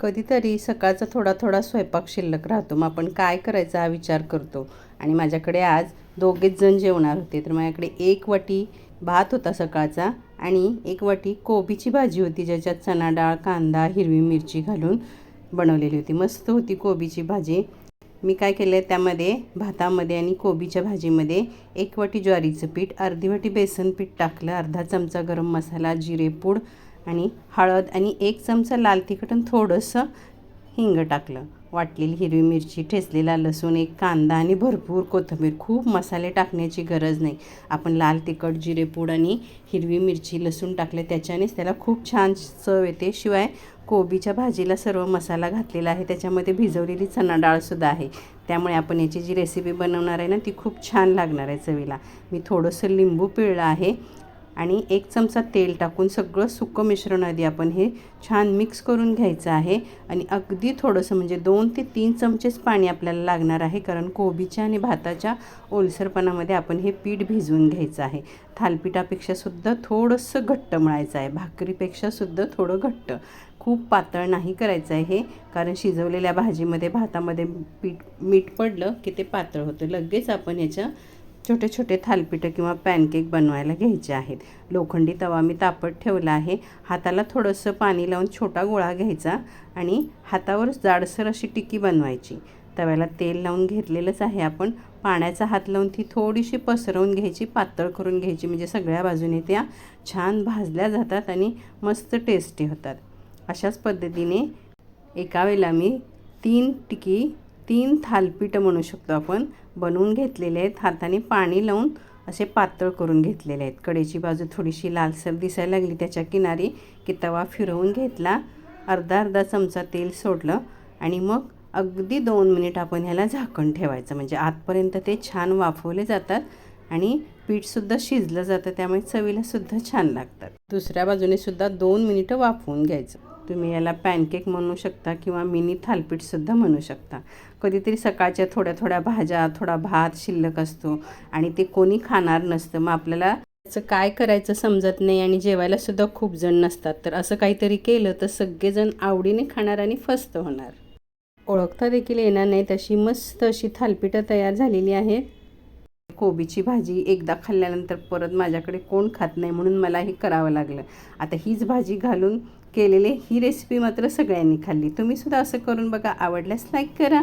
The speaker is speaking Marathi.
कधीतरी सकाळचा थोडा थोडा स्वयंपाक शिल्लक राहतो. मग आपण काय करायचा हा विचार करतो. आणि माझ्याकडे आज दोघेच जण जेवणार होते. तर माझ्याकडे एक वाटी भात होता सकाळचा आणि एक वाटी कोबीची भाजी होती ज्याच्यात चणा डाळ कांदा हिरवी मिरची घालून बनवलेली होती. मस्त होती कोबीची भाजी. मी काय केलं आहे त्यामध्ये भातामध्ये आणि कोबीच्या भाजीमध्ये एक वाटी ज्वारीचं पीठ अर्धी वाटी बेसन पीठ टाकलं अर्धा चमचा गरम मसाला जिरेपूड आणि हळद आणि एक चमचा लाल तिखट आणि थोडंसं हिंग टाकलं. वाटलेली हिरवी मिरची ठेचलेला लसूण एक कांदा आणि भरपूर कोथिंबीर. खूप मसाले टाकण्याची गरज नाही. आपण लाल तिखट जिरेपूड आणि हिरवी मिरची लसूण टाकले त्याच्यानेच त्याला खूप छान चव येते. शिवाय कोबीच्या भाजीला सर्व मसाला घातलेला आहे. त्याच्यामध्ये भिजवलेली चणा डाळसुद्धा आहे. त्यामुळे आपण याची जी रेसिपी बनवणार आहे ना ती खूप छान लागणार आहे चवीला. मी थोडंसं लिंबू पिळलं आहे. आणि एक चमचा तेल टाकून सगळं सुकं मिश्रण आधी आपण हे छान मिक्स करून घ्यायचं आहे. आणि अगदी थोडंसं म्हणजे दोन ते तीन चमचेच पाणी आपल्याला लागणार आहे कारण कोबीच्या आणि भाताच्या ओलसरपणामध्ये आपण हे पीठ भिजवून घ्यायचं आहे. थालपिठापेक्षासुद्धा थोडंसं घट्ट मळायचं आहे. भाकरीपेक्षासुद्धा थोडं घट्ट. खूप पातळ नाही करायचं आहे हे कारण शिजवलेल्या भाजीमध्ये भातामध्ये पीठ मीठ पडलं की ते पातळ होतं. लगेच आपण याच्या छोटे छोटे थालपीठं किंवा पॅनकेक बनवायला घ्यायचे आहेत. लोखंडी तवा मी तापत ठेवला आहे. हाताला थोडंसं पाणी लावून छोटा गोळा घ्यायचा आणि हातावर जाडसर अशी टिकी बनवायची. तव्याला तेल लावून घेतलेलंच आहे आपण. पाण्याचा हात लावून ती थोडीशी पसरवून घ्यायची पातळ करून घ्यायची म्हणजे सगळ्या बाजूने त्या छान भाजल्या जातात आणि मस्त टेस्टी होतात. अशाच पद्धतीने एका वेळेला मी तीन टिकी तीन थालपीठं म्हणू शकतो आपण. बनवून घेतलेले आहेत. हाताने पाणी लावून असे पातळ करून घेतलेले आहेत. कडेची बाजू थोडीशी लालसर दिसायला लागली. त्याच्या किनारी की तवा फिरवून घेतला. अर्धा अर्धा चमचा तेल सोडलं. आणि मग अगदी दोन मिनिट आपण ह्याला झाकण ठेवायचं. म्हणजे आतपर्यंत ते छान वाफवले जातात आणि पीठसुद्धा शिजलं जातं. त्यामुळे चवीलासुद्धा छान लागतात. दुसऱ्या बाजूने सुद्धा दोन मिनिटं वाफवून घ्यायचं. तुम्ही याला पॅनकेक म्हणू शकता किंवा मिनी थालपीठसुद्धा म्हणू शकता. कधीतरी सकाळच्या थोड्या थोड्या भाज्या थोडा भात शिल्लक असतो आणि ते कोणी खाणार नसतं. मग आपल्याला त्याचं काय करायचं समजत नाही आणि जेवायलासुद्धा खूप जण नसतात. तर असं काहीतरी केलं तर सगळेजण आवडीने खाणार आणि फस्त होणार. ओळखता देखील येणार नाही. तशी मस्त अशी थालपीठं तयार झालेली आहेत. कोबीची भाजी एकदा खाल्ल्यानंतर परत माझ्याकडे कोण खात नाही म्हणून मला हे करावं लागलं. आता हीच भाजी घालून केलेली ही रेसिपी मात्र सगळ्यांनी खाल्ली. तुम्हीसुद्धा असं करून बघा. आवडल्यास लाईक करा.